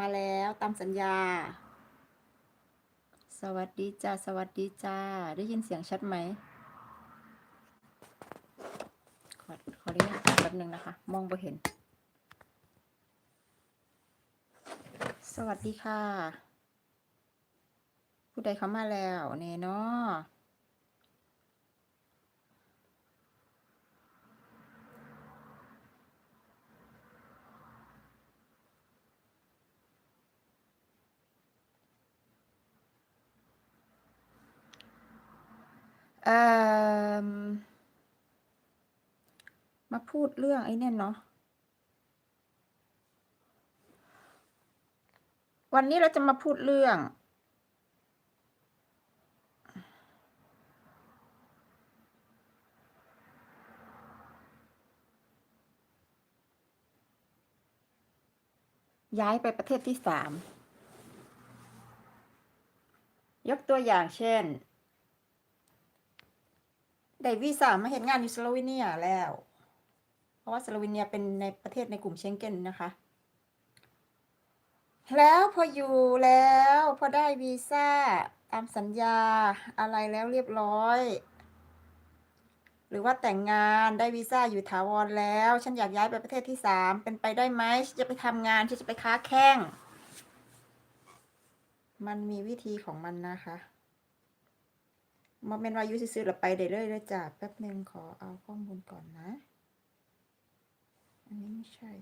มาแล้วตามสัญญา สวัสดีจ้า สวัสดีจ้า ได้ยินเสียงชัดไหม ขอขออนุญาตแป๊บนึงนะคะ มองไม่เห็น สวัสดีค่ะ ผู้ใดเข้ามาแล้ว เนเนาะ มาพูดเรื่องไอ้เนี่ยเนาะ วันนี้เราจะมาพูดเรื่อง ย้ายไปประเทศที่สาม ยกตัวอย่างเช่น ได้วีซ่ามาเห็นงานอยู่สโลวีเนียแล้ว เพราะว่าสโลวีเนียเป็นในประเทศในกลุ่มเชงเก้นนะคะ แล้วพออยู่แล้วพอได้วีซ่าตามสัญญาอะไรแล้วเรียบร้อย หรือว่าแต่งงานได้วีซ่าอยู่ถาวรแล้ว ฉันอยากย้ายไปประเทศที่สามเป็นไปได้ไหมฉันจะไปทำงานฉันจะไปค้าแข้ง มันมีวิธีของมันนะคะ โมเมนต์วายุซื้อๆเราไปได้เลยเลยจ้ะแป๊บหนึ่งขอเอาข้อมูลก่อนนะ อันนี้ไม่ใช่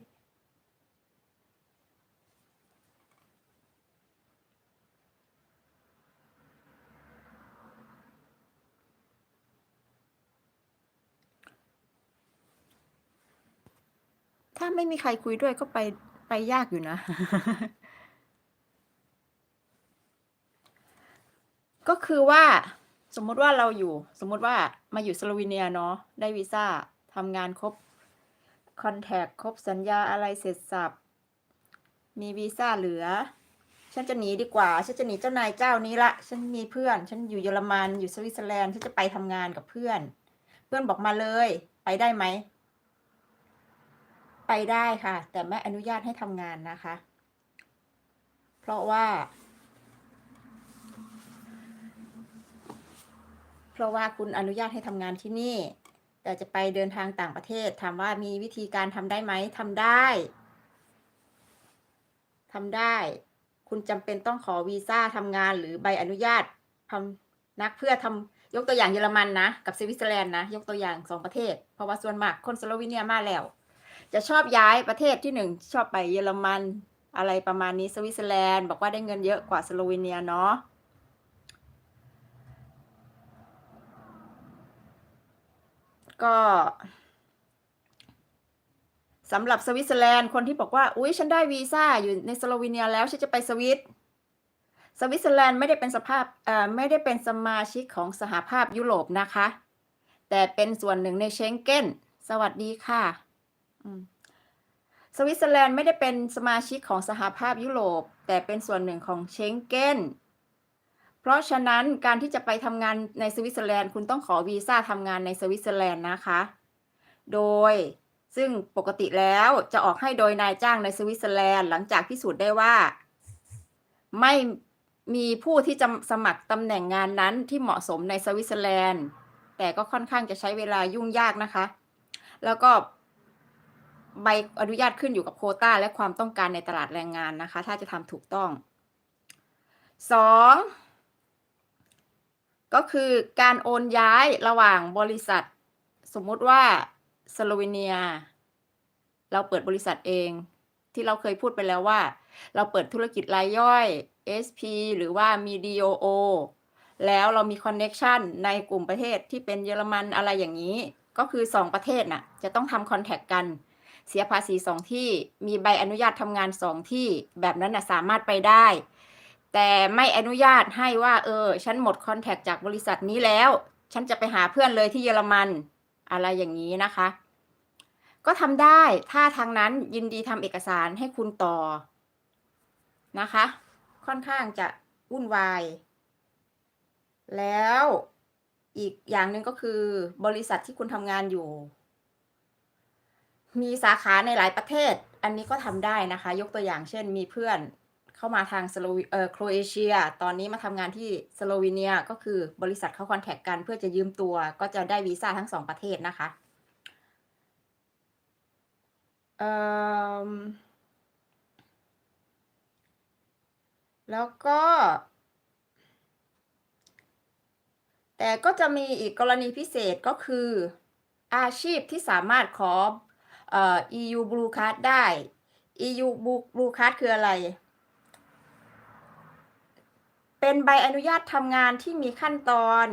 ถ้าไม่มีใครคุยด้วยก็ไปไปยากอยู่นะ ก็คือว่า สมมุติว่าเราอยู่ สมมุติว่ามาอยู่สโลวีเนียเนาะได้วีซ่าทำงานครบคอนแทคครบสัญญาอะไรเสร็จสับมีวีซ่าเหลือ ฉันจะหนีดีกว่า ฉันจะหนีเจ้านายเจ้านี้ละ ฉันมีเพื่อน ฉันอยู่เยอรมัน อยู่สวิตเซอร์แลนด์ ฉันจะไปทำงานกับเพื่อน เพื่อนบอกมาเลย ไปได้ไหม ไปได้ค่ะ แต่ไม่อนุญาตให้ทำงานนะคะ เพราะว่า เพราะว่าคุณอนุญาตให้ทำงานที่นี่ แต่จะไปเดินทางต่างประเทศ ถามว่ามีวิธีการทำได้ไหมทำได้ทำได้ คุณจำเป็นต้องขอวีซ่าทำงานหรือใบอนุญาตทำนักเพื่อทำยกตัวอย่างเยอรมันนะ กับสวิตเซอร์แลนด์นะ ยกตัวอย่างสองประเทศ เพราะว่าส่วนมากคนสโลวีเนียมาแล้ว จะชอบย้ายประเทศที่หนึ่งชอบไปเยอรมันอะไรประมาณนี้สวิตเซอร์แลนด์ บอกว่าได้เงินเยอะกว่าสโลวีเนียเนาะ ก็สำหรับสวิตเซอร์แลนด์คนที่บอกว่า อุ้ยฉันได้วีซ่าอยู่ในสโลวีเนียแล้วฉันจะไปสวิตสวิตเซอร์แลนด์ไม่ได้เป็นสภาพเอ่อไม่ได้เป็นสมาชิกของสหภาพยุโรปนะคะ แต่เป็นส่วนหนึ่งในเชงเก้น สวัสดีค่ะสวิตเซอร์แลนด์ไม่ได้เป็นสมาชิกของสหภาพยุโรป แต่เป็นส่วนหนึ่งของเชงเก้น เพราะฉะนั้นการที่จะไปทำงานในสวิตเซอร์แลนด์คุณต้องขอวีซ่าทำงานในสวิตเซอร์แลนด์นะคะ โดยซึ่งปกติแล้วจะออกให้โดยนายจ้างในสวิตเซอร์แลนด์หลังจากพิสูจน์ได้ว่า ไม่มีผู้ที่จะสมัครตำแหน่งงานนั้นที่เหมาะสมในสวิตเซอร์แลนด์ แต่ก็ค่อนข้างจะใช้เวลายุ่งยากนะคะ แล้วก็ใบอนุญาตขึ้นอยู่กับโคต้าและความต้องการในตลาดแรงงานนะคะ ถ้าจะทำถูกต้องสอง ก็คือการโอนย้ายระหว่างบริษัท สมมุติว่าสโลวีเนีย เราเปิดบริษัทเอง ที่เราเคยพูดไปแล้วว่า เราเปิดธุรกิจรายย่อย SP หรือว่ามี DOO แล้วเรามีคอนเน็ชันในกลุ่มประเทศที่เป็นเยอรมันอะไรอย่างนี้ ก็คือ 2 ประเทศน่ะ จะต้องทำคอนแทคกัน เสียภาษีสองที่มีใบอนุญาตทำงานสองที่แบบนั้นน่ะสามารถไปได้ แต่ไม่อนุญาตให้ว่าเออ ฉันหมดคอนแทคจากบริษัทนี้แล้ว ฉันจะไปหาเพื่อนเลยที่เยอรมัน อะไรอย่างนี้นะคะ ก็ทำได้ถ้าทางนั้นยินดีทำเอกสารให้คุณต่อนะคะ ค่อนข้างจะวุ่นวาย แล้วอีกอย่างหนึ่งก็คือบริษัทที่คุณทำงานอยู่ มีสาขาในหลายประเทศ อันนี้ก็ทำได้นะคะ ยกตัวอย่างเช่นมีเพื่อน เข้ามาทางสโลวเอ่อโครเอเชีย ตอนนี้มาทำงานที่สโลวีเนียก็คือบริษัทเขาคอนแทคกันเพื่อจะยืมตัวก็จะได้วีซ่าทั้งสองประเทศนะคะแล้วก็ แต่ก็จะมีอีกกรณีพิเศษก็คืออาชีพที่สามารถขอเอ่อ EU Blue Card ได้ EU Blue Card คืออะไร เป็นใบอนุญาตทำงานที่มีขั้นตอน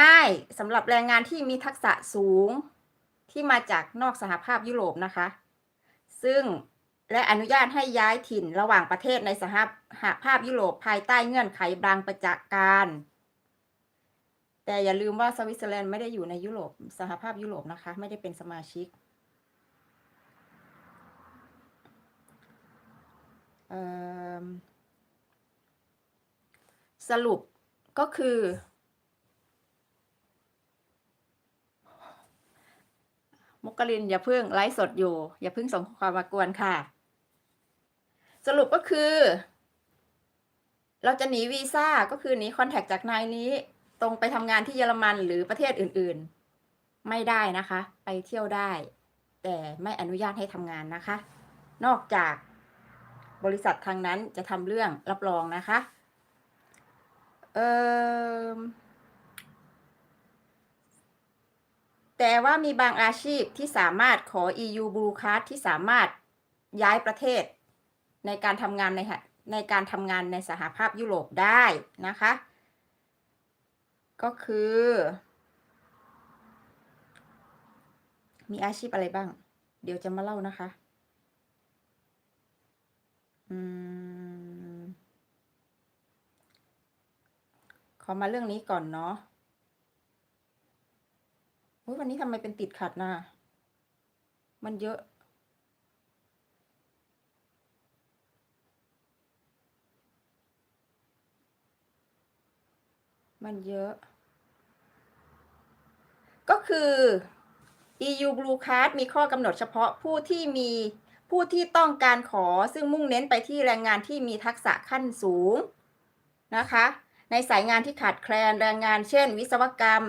ง่ายสำหรับแรงงานที่มีทักษะสูงที่มาจากนอกสหภาพยุโรปนะคะ ซึ่งและอนุญาตให้ย้ายถิ่นระหว่างประเทศในสหภาพยุโรปภายใต้เงื่อนไขบางประจักการ แต่อย่าลืมว่าสวิตเซอร์แลนด์ไม่ได้อยู่ในยุโรปสหภาพยุโรปนะคะ ไม่ได้เป็นสมาชิกเอิ่ม สรุปก็คือ มุกกลินอย่าเพิ่งไลฟ์สดอยู่ อย่าเพิ่งส่งความมากวนค่ะ สรุปก็คือ เราจะหนีวีซ่าก็คือหนีคอนแทคจากนายนี้ ตรงไปทำงานที่เยอรมันหรือประเทศอื่นๆ ไม่ได้นะคะ ไปเที่ยวได้ แต่ไม่อนุญาตให้ทำงานนะคะ นอกจากบริษัททางนั้นจะทำเรื่องรับรองนะคะ แต่ว่ามีบางอาชีพที่สามารถขอ EU Blue Card ที่สามารถย้ายประเทศ ในการทำงานในในการทำงานในสหภาพยุโรปได้นะคะ ก็คือ มีอาชีพอะไรบ้าง เดี๋ยวจะมาเล่านะคะ อืม อมาเรื่องนี้ก่อนเนาะวันนี้ทำไมเป็นติดขัดนะมันเยอะ มันเยอะ ก็คือ EU Blue Card มีข้อกำหนดเฉพาะผู้ที่มีผู้ที่ต้องการขอซึ่งมุ่งเน้นไปที่แรงงานที่มีทักษะขั้นสูงนะคะ ในสายงานที่ขาดแคลนแรงงานเช่น วิศวกรรม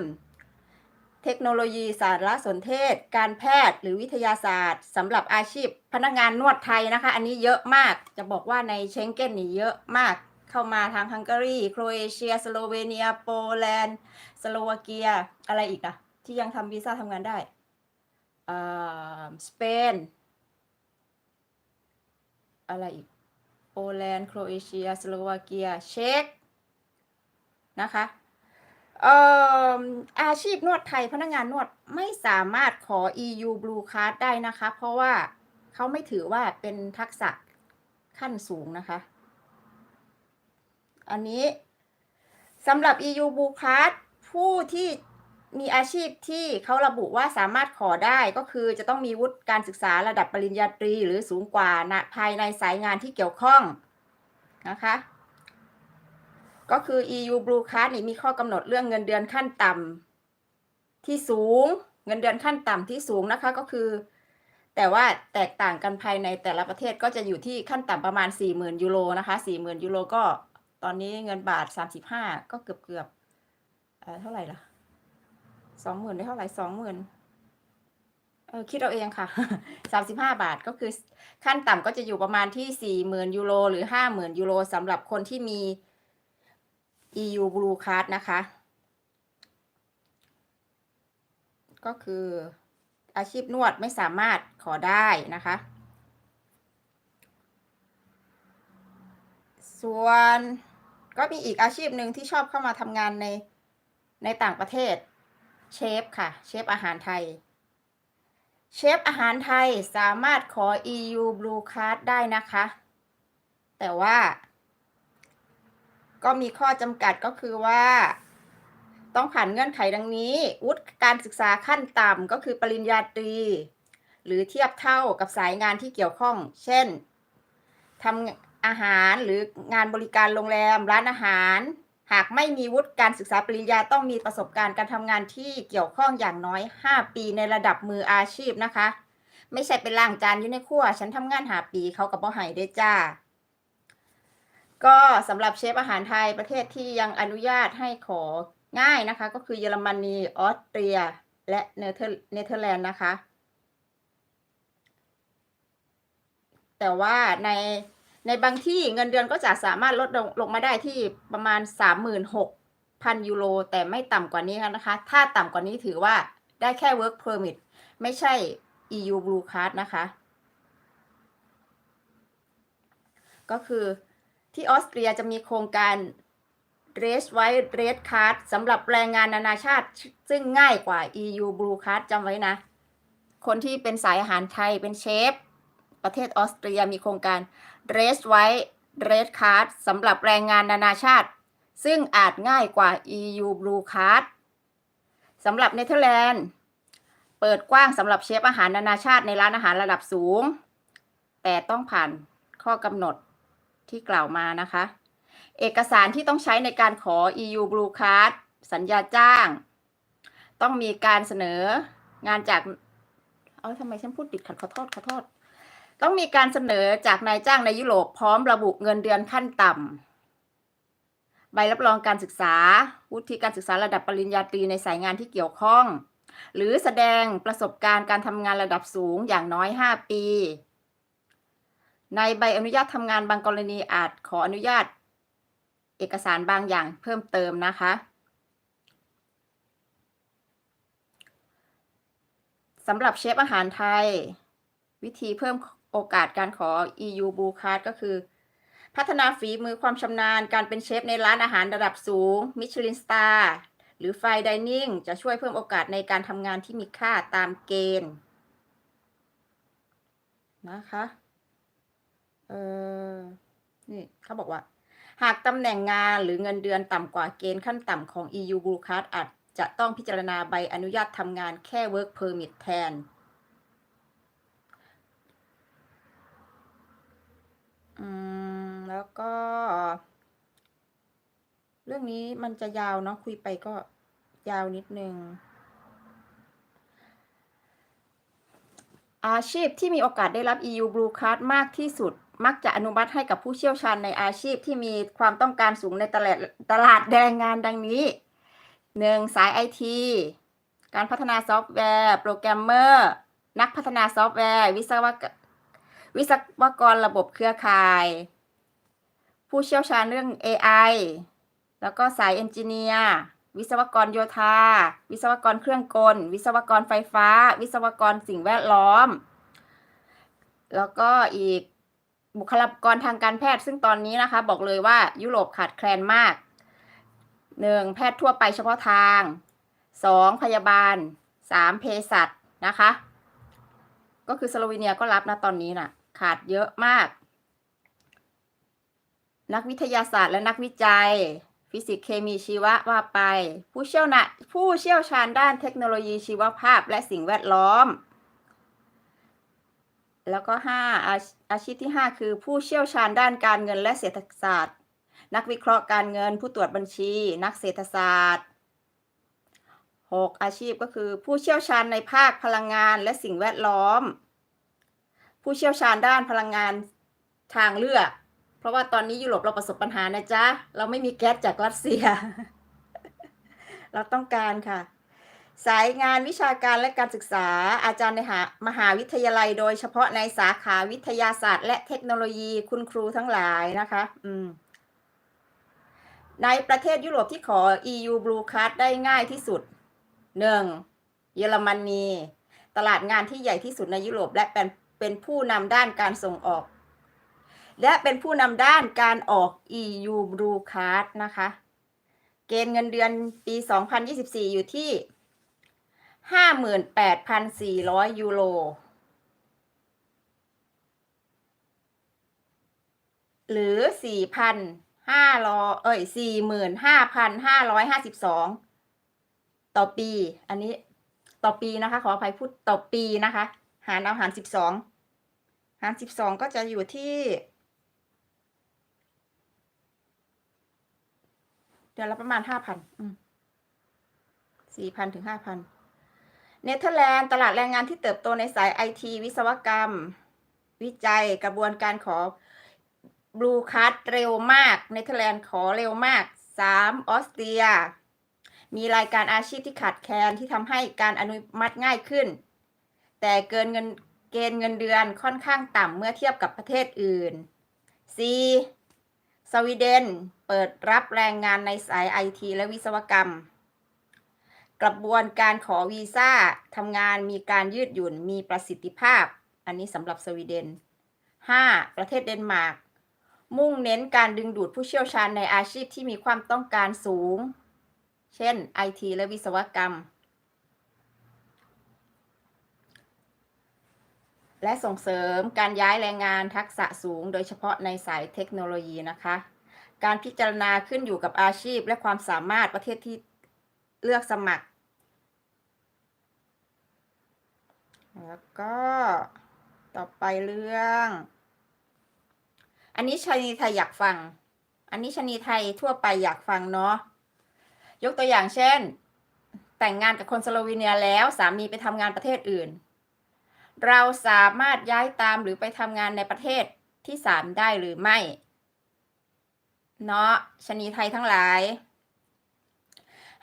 เทคโนโลยีสารสนเทศ การแพทย์หรือวิทยาศาสตร์สำหรับอาชีพ พนักงานนวดไทยนะคะ อันนี้เยอะมากจะบอกว่าในเชงเก้นนี่เยอะมากเข้ามาทางฮังการีโครเอเชีย สโลเวเนีย โปแลนด์ สโลวาเกีย อะไรอีกอะที่ยังทำวีซ่าทำงานได้อ่าสเปน อะไรอีก โปแลนด์ โครเอเชีย สโลวาเกีย เช็ก นะคะเอ่ออาชีพนวดไทยพนักงานนวดไม่สามารถขอ EU Blue Card ได้นะคะ เพราะว่าเขาไม่ถือว่าเป็นทักษะขั้นสูงนะคะ อันนี้สำหรับ EU Blue Card ผู้ที่มีอาชีพที่เขาระบุว่าสามารถขอได้ก็คือจะต้องมีวุฒิการศึกษาระดับปริญญาตรีหรือสูงกว่านะภายในสายงานที่เกี่ยวข้องนะคะ ก็คือ EU Blue Card นี่มีข้อกำหนดเรื่องเงินเดือนขั้นต่ำที่สูง เงินเดือนขั้นต่ำที่สูงนะคะก็คือ แต่ว่าแตกต่างกันภายในแต่ละประเทศก็จะอยู่ที่ขั้นต่ำประมาณ 40,000 ยูโรนะคะ 40,000 ยูโรก็ตอนนี้เงินบาท 35 ก็เกือบเกือบเท่าไหร่ล่ะ20,000ได้เท่าไหร่20,000เออคิดเอาเองค่ะ 35 บาทก็คือขั้นต่ำก็จะอยู่ประมาณที่ 40,000 ยูโรหรือ 50,000 ยูโรสำหรับคนที่มี EU Blue Card นะคะ ก็คืออาชีพนวดไม่สามารถขอได้นะคะ ส่วนก็มีอีกอาชีพหนึ่งที่ชอบเข้ามาทำงานในในต่างประเทศเชฟค่ะ เชฟอาหารไทย เชฟอาหารไทยสามารถขอ EU Blue Card ได้นะคะ แต่ว่า ก็มีข้อจำกัดก็คือว่า ต้องผ่านเงื่อนไขดังนี้ วุฒิการศึกษาขั้นต่ำก็คือปริญญาตรี หรือเทียบเท่ากับสายงานที่เกี่ยวข้อง เช่นทำอาหารหรืองานบริการโรงแรม ร้านอาหาร หากไม่มีวุฒิการศึกษาปริญญาต้องมีประสบการณ์การทำงานที่เกี่ยวข้องอย่างน้อย 5 ปีในระดับมืออาชีพนะคะ ไม่ใช่เป็นล้างจานอยู่ในครัวฉันทำงานหาปีเขากับบ่ให้ได้จ้า ก็สำหรับเชฟอาหารไทยประเทศที่ยังอนุญาตให้ของ่ายนะคะ ก็คือเยอรมนีออสเตรีย และเนเธอร์เนเธอร์แลนด์นะคะ แต่ว่าในในบางที่เงินเดือนก็จะสามารถลดลงลงมาได้ที่ประมาณ 36,000 ยูโร แต่ไม่ต่ำกว่านี้นะคะ ถ้าต่ำกว่านี้ถือว่าได้แค่ work permit ไม่ใช่ EU blue card นะคะ ก็คือ ที่ออสเตรียจะมีโครงการ Race White Red Card สำหรับแรงงานนานาชาติ ซึ่งง่ายกว่า EU Blue Card จำไว้นะ คนที่เป็นสายอาหารไทยเป็นเชฟ ประเทศออสเตรียมีโครงการ Race White Red Card สำหรับแรงงานนานาชาติ ซึ่งอาจง่ายกว่า EU Blue Card สำหรับเนเธอร์แลนด์ เปิดกว้างสำหรับเชฟอาหารนานาชาติในร้านอาหารระดับสูง แต่ต้องผ่านข้อกำหนด ที่กล่าวมานะคะ เอกสารที่ต้องใช้ในการขอ EU Blue Card สัญญาจ้าง ต้องมีการเสนองานจากเอาทำไมฉันพูดติดขัดขอโทษขอโทษ ต้องมีการเสนอจากนายจ้างในยุโรปพร้อมระบุเงินเดือนขั้นต่ำใบรับรองการศึกษา วุฒิการศึกษาระดับปริญญาตรีในสายงานที่เกี่ยวข้อง หรือแสดงประสบการณ์การทำงานระดับสูงอย่างน้อย 5 ปี ในใบอนุญาตทำงานบางกรณีอาจขออนุญาต เอกสารบางอย่างเพิ่มเติมนะคะสำหรับเชฟอาหารไทย วิธีเพิ่มโอกาสการขอ EU Blue Card ก็คือ พัฒนาฝีมือความชำนาญการเป็นเชฟในร้านอาหารระดับสูงมิชลินสตาร์หรือไฟดิเนิ่งจะช่วยเพิ่มโอกาสในการทำงานที่มีค่าตามเกณฑ์นะคะ เออ นี่เขาบอกว่า หากตำแหน่งงานหรือเงินเดือนต่ำกว่าเกณฑ์ขั้นต่ำของ EU Blue Card อาจจะต้องพิจารณาใบอนุญาตทำงานแค่ Work Permit แทน อืม แล้วก็ เรื่องนี้มันจะยาวเนาะคุยไปก็ยาวนิดนึงอาชีพที่มีโอกาสได้รับ EU Blue Card มากที่สุด มักจะอนุมัติให้กับผู้เชี่ยวชาญในอาชีพที่มีความต้องการสูงในตลาดตลาดแรงงานดังนี้ 1. สายไอทีการพัฒนาซอฟต์แวร์ โปรแกรมเมอร์ นักพัฒนาซอฟต์แวร์ วิศวกวิศวกรระบบเครือข่าย ผู้เชี่ยวชาญเรื่อง AI แล้วก็สายเอนจิเนียร์วิศวกรโยธา วิศวกรเครื่องกล วิศวกรไฟฟ้า วิศวกรสิ่งแวดล้อม แล้วก็อีก บุคลากรทางการแพทย์ซึ่งตอนนี้นะคะ บอกเลยว่ายุโรปขาดแคลนมากหนึ่งแพทย์ทั่วไปเฉพาะทางสองพยาบาลสามเภสัชนะคะ ก็คือสโลวีเนียก็รับนะตอนนี้น่ะ ขาดเยอะมาก นักวิทยาศาสตร์และนักวิจัย ฟิสิกส์เคมีชีวะว่าไป ผู้เชี่ยวนะผู้เชี่ยวชาญด้านเทคโนโลยีชีวภาพและสิ่งแวดล้อม แล้วก็ห้าอาชอาชีพที่ห้าคือผู้เชี่ยวชาญด้านการเงินและเศรษฐศาสตร์ นักวิเคราะห์การเงิน ผู้ตรวจบัญชี นักเศรษฐศาสตร์หกอาชีพก็คือผู้เชี่ยวชาญในภาคพลังงานและสิ่งแวดล้อม ผู้เชี่ยวชาญด้านพลังงานทางเลือก เพราะว่าตอนนี้ยุโรปเราประสบปัญหานะจ๊ะ เราไม่มีแก๊สจากรัสเซีย เราต้องการค่ะ สายงานวิชาการและการศึกษา อาจารย์ในมหาวิทยาลัย โดยเฉพาะในสาขาวิทยาศาสตร์ และเทคโนโลยีคุณครูทั้งหลายนะคะ อืมในประเทศยุโรปที่ขอ EU Blue Card ได้ง่ายที่สุด 1. เยอรมนี ตลาดงานที่ใหญ่ที่สุดในยุโรปและเป็นเป็นผู้นำด้านการส่งออก และเป็นผู้นำด้านการออก EU Blue Card นะคะ เกณฑ์เงินเดือนปี 2024 อยู่ที่ ห้าหมื่นแปดพันสี่ร้อยยูโร หรือสี่พันห้าร้อยเอ้ยสี่หมื่นห้าพันห้าร้อยห้าสิบสองต่อปี อันนี้ต่อปีนะคะ ขออภัยพูดต่อปีนะคะ หารเอาหารสิบสองหารสิบสองก็จะอยู่ที่ เดือนละประมาณห้าพันสี่พันถึงห้าพัน เนเธอร์แลนด์ตลาดแรงงานที่เติบโตในสายไอทีวิศวกรรม วิจัยกระบวนการขอบลูคัสเร็วมากเนเธอร์แลนด์ขอเร็วมากสามออสเตรีย มีรายการอาชีพที่ขาดแคลนที่ทำให้การอนุมัติง่ายขึ้น แต่เกินเงินเกณฑ์เงินเดือนค่อนข้างต่ำเมื่อเทียบกับประเทศอื่น C สวีเดน เปิดรับแรงงานในสายไอทีและวิศวกรรม กระบวนการขอวีซ่าทำงานมีการยืดหยุ่นมีประสิทธิภาพ อันนี้สำหรับสวีเดน 5. ประเทศเดนมาร์กมุ่งเน้นการดึงดูดผู้เชี่ยวชาญในอาชีพที่มีความต้องการสูง เช่น IT และวิศวกรรม และส่งเสริมการย้ายแรงงานทักษะสูง โดยเฉพาะในสายเทคโนโลยีนะคะ การพิจารณาขึ้นอยู่กับอาชีพและความสามารถประเทศที่เลือกสมัคร แล้วก็ต่อไปเรื่อง อันนี้ชนีไทยอยากฟัง อันนี้ชนีไทยทั่วไปอยากฟังเนาะยกตัวอย่างเช่น แต่งงานกับคนสโลวีเนียแล้วสามีไปทำงานประเทศอื่น เราสามารถย้ายตามหรือไปทำงานในประเทศที่สามได้หรือไม่ เนาะชนีไทยทั้งหลาย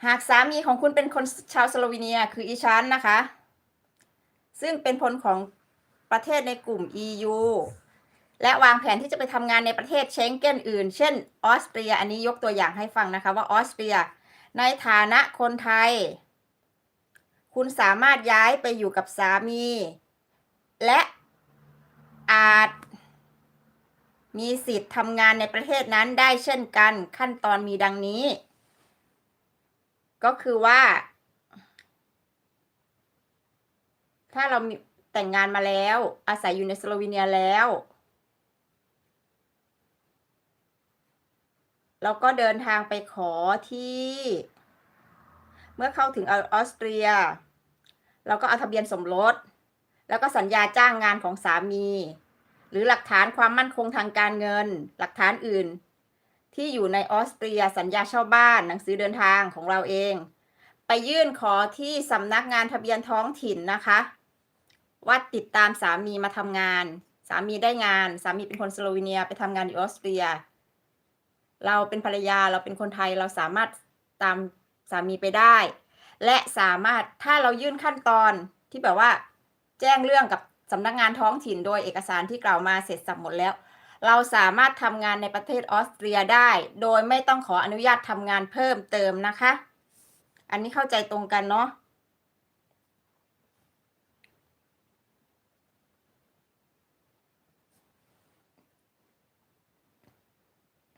หากสามีของคุณเป็นคนชาวสโลวีเนียคืออีชันนะคะ ซึ่งเป็นผลของประเทศในกลุ่ม EU และวางแผนที่จะไปทำงานในประเทศเชงเก้นอื่น เช่นออสเตรีย อันนี้ยกตัวอย่างให้ฟังนะคะว่าออสเตรียในฐานะคนไทย คุณสามารถย้ายไปอยู่กับสามี และอาจมีสิทธิ์ทำงานในประเทศนั้นได้เช่นกันขั้นตอนมีดังนี้ ก็คือว่า ถ้าเราแต่งงานมาแล้ว อาศัยอยู่ในสโลวีเนียแล้ว เราก็เดินทางไปขอที่ เมื่อเข้าถึงออสเตรีย เราก็เอาทะเบียนสมรส แล้วก็สัญญาจ้างงานของสามี หรือหลักฐานความมั่นคงทางการเงิน หลักฐานอื่น ที่อยู่ในออสเตรียสัญญาเช่าบ้านหนังสือเดินทางของเราเอง ไปยื่นขอที่สำนักงานทะเบียนท้องถิ่นนะคะ ว่าติดตามสามีมาทำงาน สามีได้งาน สามีเป็นคนสโลวีเนียไปทำงานอยู่ออสเตรีย เราเป็นภรรยาเราเป็นคนไทยเราสามารถตามสามีไปได้ และสามารถถ้าเรายื่นขั้นตอนที่แบบว่า แจ้งเรื่องกับสำนักงานท้องถิ่นโดยเอกสารที่กล่าวมาเสร็จสับหมดแล้ว เราสามารถทำงานในประเทศออสเตรียได้ โดยไม่ต้องขออนุญาตทำงานเพิ่มเติมนะคะ อันนี้เข้าใจตรงกันเนาะ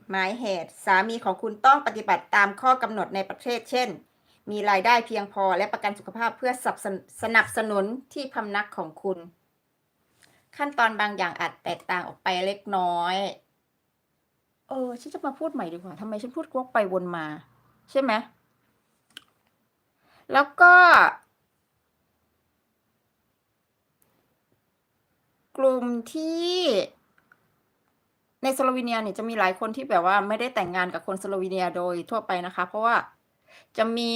หมายเหตุ สามีของคุณต้องปฏิบัติตามข้อกำหนดในประเทศ เช่น มีรายได้เพียงพอและประกันสุขภาพเพื่อสนับสนับสนุนที่พำนักของคุณ ขั้นตอนบางอย่างอาจแตกต่างออกไปเล็กน้อย เออ ฉันจะมาพูดใหม่ดีกว่าทำไมฉันพูดวกไปวนมา ใช่ไหมแล้วก็ กลุ่มที่ ในสโลวีเนียเนี่ยจะมีหลายคนที่แบบว่าไม่ได้แต่งงานกับคนสโลวีเนียโดยทั่วไปนะคะ เพราะว่าจะมี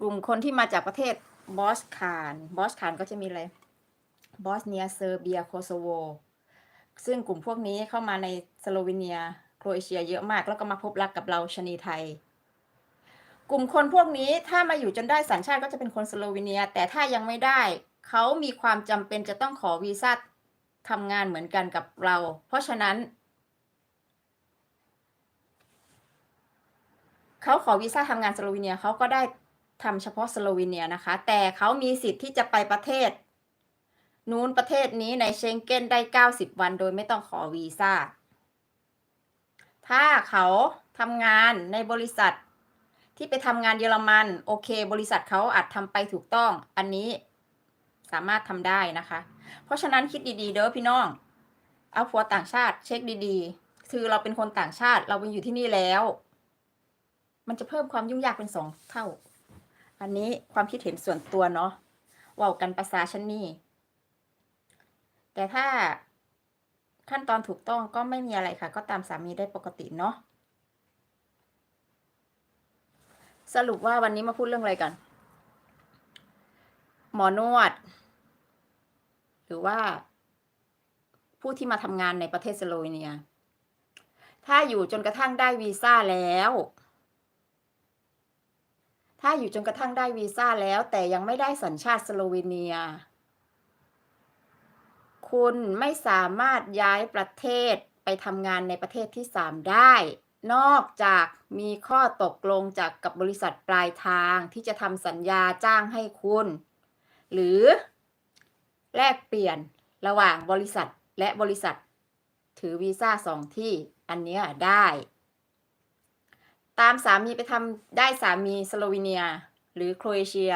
กลุ่มคนที่มาจากประเทศบอสคานบอสคานก็จะมีอะไรบอสเนียเซอร์เบียโคโซโวซึ่งกลุ่มพวกนี้เข้ามาในสโลวีเนียโครเอเชียเยอะมาก แล้วก็มาพบรักกับเราชนีไทย กลุ่มคนพวกนี้ถ้ามาอยู่จนได้สัญชาติก็จะเป็นคนสโลวีเนีย แต่ถ้ายังไม่ได้ เขามีความจำเป็นจะต้องขอวีซ่า ทำงานเหมือนกันกับเรา เพราะฉะนั้น เขาขอวีซ่าทำงานสโลวีเนียเขาก็ได้ทำเฉพาะสโลวีเนียนะคะ แต่เขามีสิทธิ์ที่จะไปประเทศ นู้นประเทศนี้ในเชงเก้นได้ 90 วันโดยไม่ต้องขอวีซ่า ถ้าเขาทำงานในบริษัทที่ไปทำงานเยอรมัน โอเค บริษัทเขาอาจทำไปถูกต้อง อันนี้สามารถทำได้นะคะ เพราะฉะนั้นคิดดีๆ เด้อพี่น้อง เอาผัวต่างชาติเช็คดีๆ คือเราเป็นคนต่างชาติเราเป็นอยู่ที่นี่แล้ว มันจะเพิ่มความยุ่งยากเป็นสองเท่า อันนี้ความคิดเห็นส่วนตัวเนาะว่ากันภาษาชั้นนี่ แต่ถ้าขั้นตอนถูกต้องก็ไม่มีอะไรค่ะ ก็ตามสามีได้ปกติเนาะสรุปว่าวันนี้มาพูดเรื่องอะไรกัน หมอนวด รือว่า ผู้ที่มาทำงานในประเทศสโลวีเนีย ถ้าอยู่จนกระทั่งได้วีซ่าแล้ว ถ้าอยู่จนกระทั่งได้วีซ่าแล้ว แต่ยังไม่ได้สัญชาติสโลวีเนีย คุณไม่สามารถย้ายประเทศไปทำงานในประเทศที่สามได้ นอกจากมีข้อตกลงจากกับบริษัทปลายทางที่จะทำสัญญาจ้างให้คุณ หรือ แลกเปลี่ยนระหว่างบริษัทและบริษัท ถือวีซ่าสองที่อันเนี้ยได้ ตามสามีไปทำได้สามีสโลวีเนีย หรือโครเอเชีย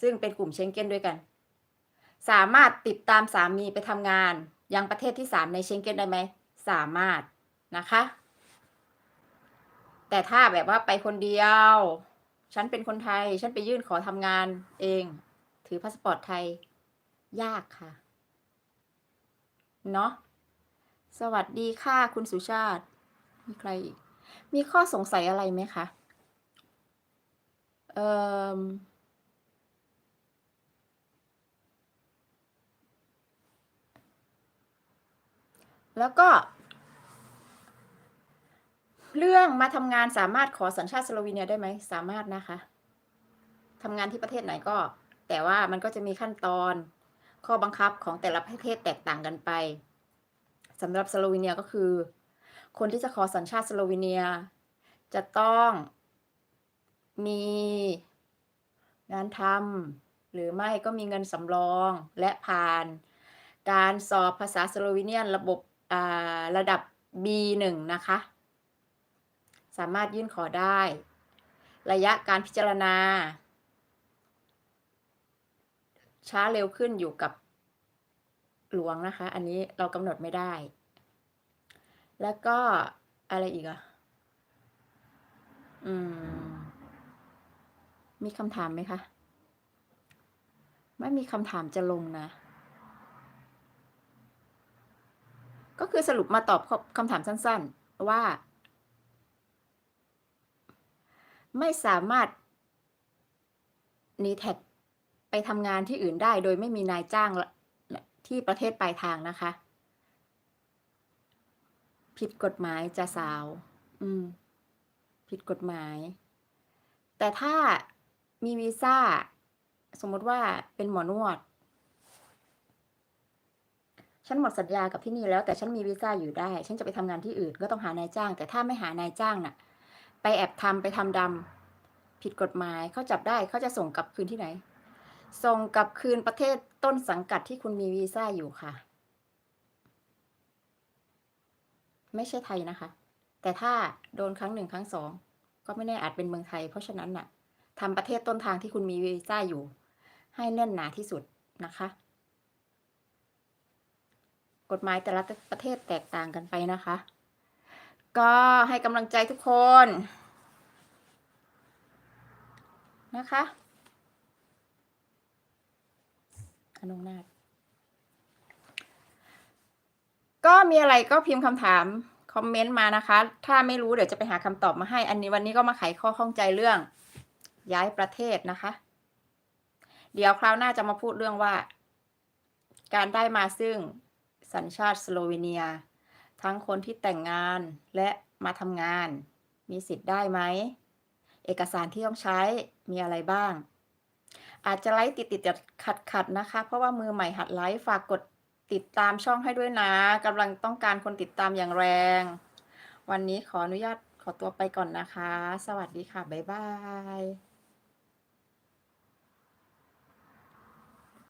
ซึ่งเป็นกลุ่มเชงเก้นด้วยกัน สามารถติดตามสามีไปทำงาน ยังประเทศที่สามในเชงเก้นได้ไหม สามารถนะคะ แต่ถ้าแบบว่าไปคนเดียว ฉันเป็นคนไทย ฉันไปยื่นขอทำงานเอง ถือพาสปอร์ตไทย ยากค่ะ เนาะสวัสดีค่ะ คุณสุชาติ มีใครอีก มีข้อสงสัยอะไรไหมคะ เอ่อแล้วก็ เรื่องมาทำงานสามารถขอสัญชาติสโลวีเนียได้ไหม สามารถนะคะทำงานที่ประเทศไหนก็ แต่ว่ามันก็จะมีขั้นตอน ข้อบังคับของแต่ละประเทศแตกต่างกันไปสำหรับสโลวีเนียก็คือ คนที่จะขอสัญชาติสโลวีเนีย จะต้องมีงานทำหรือไม่ก็มีเงินสำรองและผ่าน การสอบภาษาสโลวีเนียนระบบระดับ B1 นะคะ สามารถยื่นขอได้ ระยะการพิจารณา ช้าเร็วขึ้นอยู่กับหลวงนะคะ อันนี้เรากำหนดไม่ได้ แล้วก็อะไรอีกอะอืม มีคำถามไหมคะ ไม่มีคำถามจะลงนะ ก็คือสรุปมาตอบคำถามสั้น ๆ ว่า ไม่สามารถนีแท็ก ไปทำงานที่อื่นได้โดยไม่มีนายจ้างที่ประเทศปลายทางนะคะ ผิดกฎหมายจะสาว อืม ผิดกฎหมาย แต่ถ้ามีวีซ่า สมมติว่าเป็นหมอนวด ฉันหมดสัญญากับที่นี่แล้ว แต่ฉันมีวีซ่าอยู่ได้ ฉันจะไปทำงานที่อื่นก็ต้องหานายจ้าง แต่ถ้าไม่หานายจ้างน่ะ ไปแอบทำไปทำดำผิดกฎหมายเขาจับได้เขาจะส่งกลับคืนที่ไหน ส่งกลับคืนประเทศต้นสังกัดที่คุณมีวีซ่าอยู่ค่ะ ไม่ใช่ไทยนะคะ แต่ถ้าโดนครั้งหนึ่งครั้งสองก็ไม่แน่อาจเป็นเมืองไทย เพราะฉะนั้นน่ะทำประเทศต้นทางที่คุณมีวีซ่าอยู่ ให้แน่นหนาที่สุดนะคะ กฎหมายแต่ละประเทศแตกต่างกันไปนะคะ ก็ให้กำลังใจทุกคนนะคะ อนงนาถก็มีอะไรก็พิมพ์คำถามคอมเมนต์มานะคะ ถ้าไม่รู้เดี๋ยวจะไปหาคำตอบมาให้ อันนี้วันนี้ก็มาไขข้อข้องใจเรื่อง ย้ายประเทศนะคะ เดี๋ยวคราวหน้าจะมาพูดเรื่องว่า การได้มาซึ่งสัญชาติสโลวีเนีย ทั้งคนที่แต่งงานและมาทำงาน มีสิทธิ์ได้ไหม เอกสารที่ต้องใช้มีอะไรบ้าง อาจจะไลฟ์ติดติดขัดขัดนะคะ เพราะว่ามือใหม่หัดไลฟ์ฝากกดติดตามช่องให้ด้วยนะกำลังต้องการคนติดตามอย่างแรง วันนี้ขออนุญาตขอตัวไปก่อนนะคะ สวัสดีค่ะ บ๊ายบาย